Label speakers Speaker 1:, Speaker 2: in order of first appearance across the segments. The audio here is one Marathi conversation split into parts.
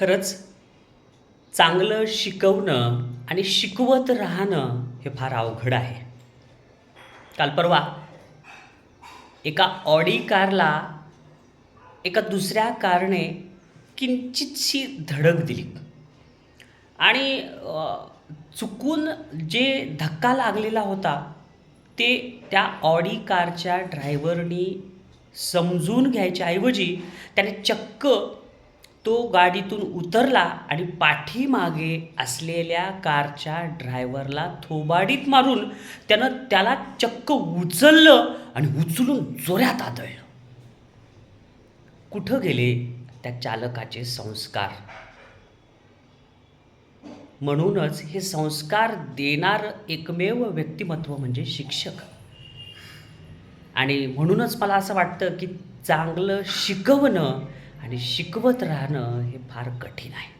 Speaker 1: खरंच चांगलं शिकवणं आणि शिकवत राहणं हे फार अवघड आहे. काल परवा एका ऑडी कारला एका दुसऱ्या कारने किंचितशी धडक दिली. आणि चुकून जे धक्का लागलेला होता ते त्या ऑडी कारच्या ड्रायव्हरनी समजून घ्यायच्याऐवजी त्याने चक्क तो गाडीतून उतरला आणि पाठीमागे असलेल्या कारच्या ड्रायव्हरला थोबाडीत मारून त्यानं त्याला चक्क उचललं आणि उचलून जोऱ्यात आदळलं. कुठं गेले त्या चालकाचे संस्कार? म्हणूनच हे संस्कार देणार एकमेव व्यक्तिमत्व म्हणजे शिक्षक. आणि म्हणूनच मला असं वाटतं की चांगलं शिकवणं आणि शिकवत राहणं हे फार कठीण आहे.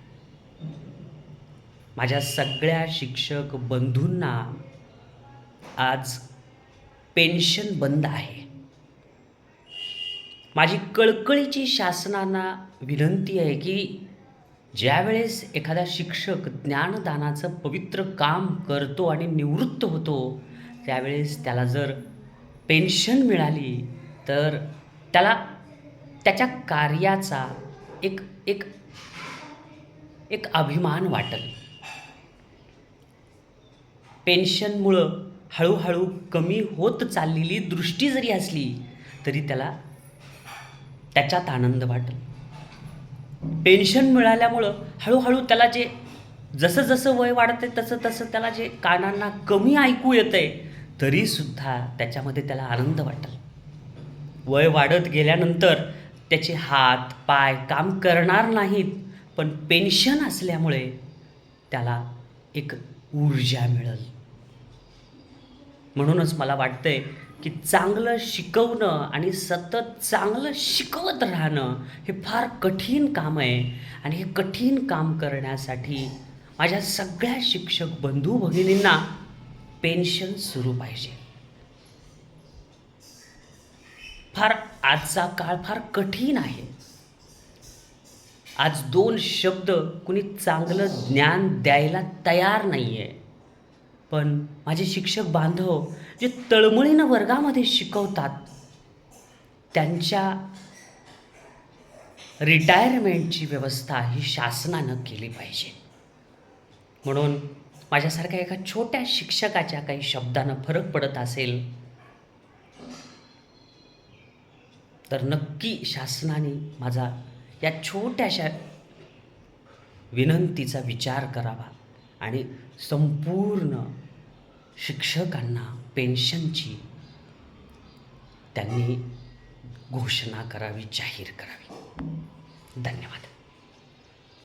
Speaker 1: माझ्या सगळ्या शिक्षक बंधूंना आज पेन्शन बंद आहे. माझी कळकळीची शासनांना विनंती आहे की ज्यावेळेस एखादा शिक्षक ज्ञानदानाचं पवित्र काम करतो आणि निवृत्त होतो त्यावेळेस त्याला जर पेन्शन मिळाली तर त्याला त्याच्या कार्याचा एक एक एक अभिमान वाटेल. पेन्शनमुळं हळूहळू कमी होत चाललेली दृष्टी जरी असली तरी त्याला त्याच्यात आनंद वाटेल. पेन्शन मिळाल्यामुळं हळूहळू त्याला जे जसं जसं वय वाढतं तसं तसं त्याला जे कानांना कमी ऐकू येतंय तरीसुद्धा त्याच्यामध्ये त्याला आनंद वाटेल. वय वाढत गेल्यानंतर त्याचे हात पाय काम करणार नाहीत पण पेन्शन असल्यामुळे त्याला एक ऊर्जा मिळेल. म्हणूनच मला वाटतंय की चांगलं शिकवणं आणि सतत चांगलं शिकवत राहणं हे फार कठीण काम आहे आणि हे कठीण काम करण्यासाठी माझ्या सगळ्या शिक्षक बंधू भगिनींना पेन्शन सुरू पाहिजे. फार आजचा काळ फार कठीण आहे. आज दोन शब्द कुणी चांगलं ज्ञान द्यायला तयार नाही आहे पण माझे शिक्षक बांधव जे तळमळीनं वर्गामध्ये शिकवतात त्यांच्या रिटायरमेंटची व्यवस्था ही शासनानं केली पाहिजे. म्हणून माझ्यासारख्या एका छोट्या शिक्षकाच्या काही शब्दानं फरक पडत असेल तर नक्की शासनाने माझा या छोट्याशा विनंतीचा विचार करावा आणि संपूर्ण शिक्षकांना पेन्शनची त्यांनी घोषणा करावी जाहीर करावी. धन्यवाद.